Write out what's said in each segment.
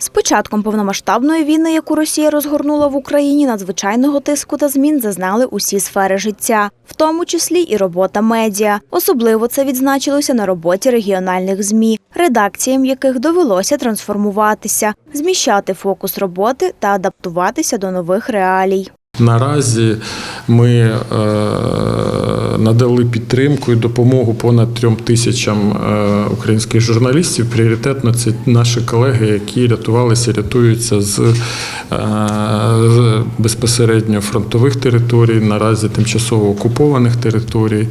З початком повномасштабної війни, яку Росія розгорнула в Україні, надзвичайного тиску та змін зазнали усі сфери життя, в тому числі і робота медіа. Особливо це відзначилося на роботі регіональних змі, редакціям яких довелося трансформуватися, зміщати фокус роботи та адаптуватися до нових реалій. Наразі ми е, надали підтримку і допомогу понад трьом тисячам е, українських журналістів. Пріоритетно це наші колеги, які рятувалися, рятуються з е, безпосередньо фронтових територій, наразі тимчасово окупованих територій,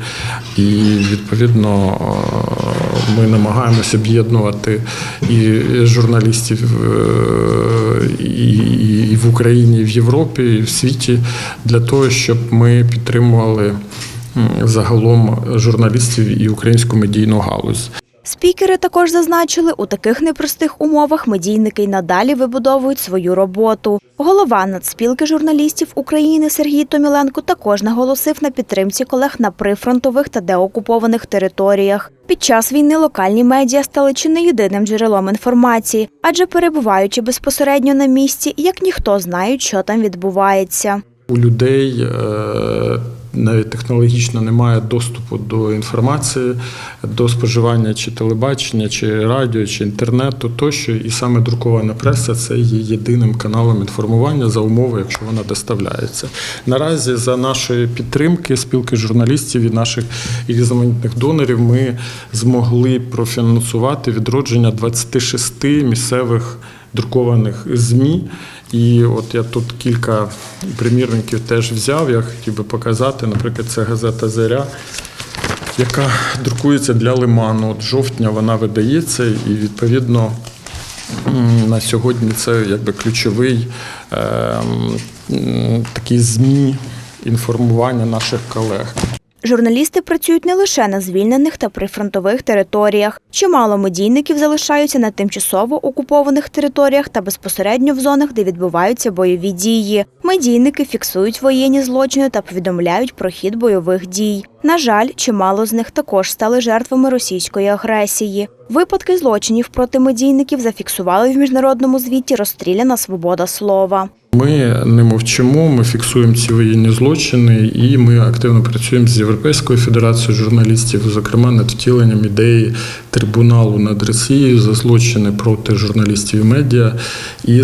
і відповідно е, ми намагаємося об'єднувати і журналістів і, в Україні, і в Європі, і в світі для того, щоб ми підтримували загалом журналістів і українську медійну галузь. Спікери також зазначили, у таких непростих умовах медійники й надалі вибудовують свою роботу. Голова Нацспілки журналістів України Сергій Томіленко також наголосив на підтримці колег на прифронтових та деокупованих територіях. Під час війни локальні медіа стали чи не єдиним джерелом інформації, адже перебуваючи безпосередньо на місці, як ніхто знають, що там відбувається. У людей е, технологічно немає доступу до інформації, до споживання чи телебачення, чи радіо, чи інтернету тощо. І саме друкована преса це є єдиним каналом інформування за умови, якщо вона доставляється. Наразі за нашої підтримки спілки журналістів і наших різноманітних донорів ми змогли профінансувати відродження 26 місцевих друкованих ЗМІ. І от я тут кілька примірників теж взяв. Я хотів би показати. Наприклад, це газета Заря, яка друкується для лиману. От жовтня вона видається, і відповідно на сьогодні це якби ключовий е, такий ЗМІ інформування наших колег. Журналісти працюють не лише на звільнених та прифронтових територіях. Чимало медійників залишаються на тимчасово окупованих територіях та безпосередньо в зонах, де відбуваються бойові дії. Медійники фіксують воєнні злочини та повідомляють про хід бойових дій. На жаль, чимало з них також стали жертвами російської агресії. Випадки злочинів проти медійників зафіксували в міжнародному звіті Розстріляна свобода слова. Ми не мовчимо, ми фіксуємо ці воєнні злочини, і ми активно працюємо з Європейською федерацією журналістів, зокрема над втіленням ідеї трибуналу над Росією за злочини проти журналістів і медіа. І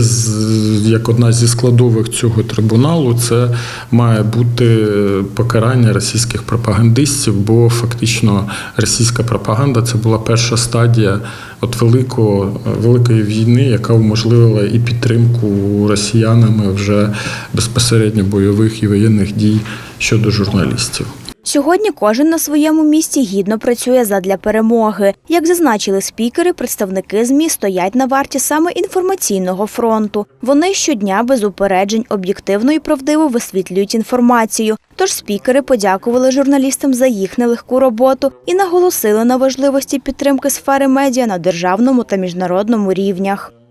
як одна зі складових цього трибуналу, це має бути покарання російських пропагандистів, бо фактично російська пропаганда це була перша стадія от великого, великої війни, яка уможливила і підтримку росіянами вже безпосередньо бойових і воєнних дій щодо журналістів. Сьогодні кожен на своєму місці гідно працює задля перемоги. Як зазначили спікери, представники ЗМІ стоять на варті саме інформаційного фронту. Вони щодня без упереджень об'єктивно і правдиво висвітлюють інформацію. Тож спікери подякували журналістам за їх нелегку роботу і наголосили на важливості підтримки сфери медіа на державному та міжнародному рівнях.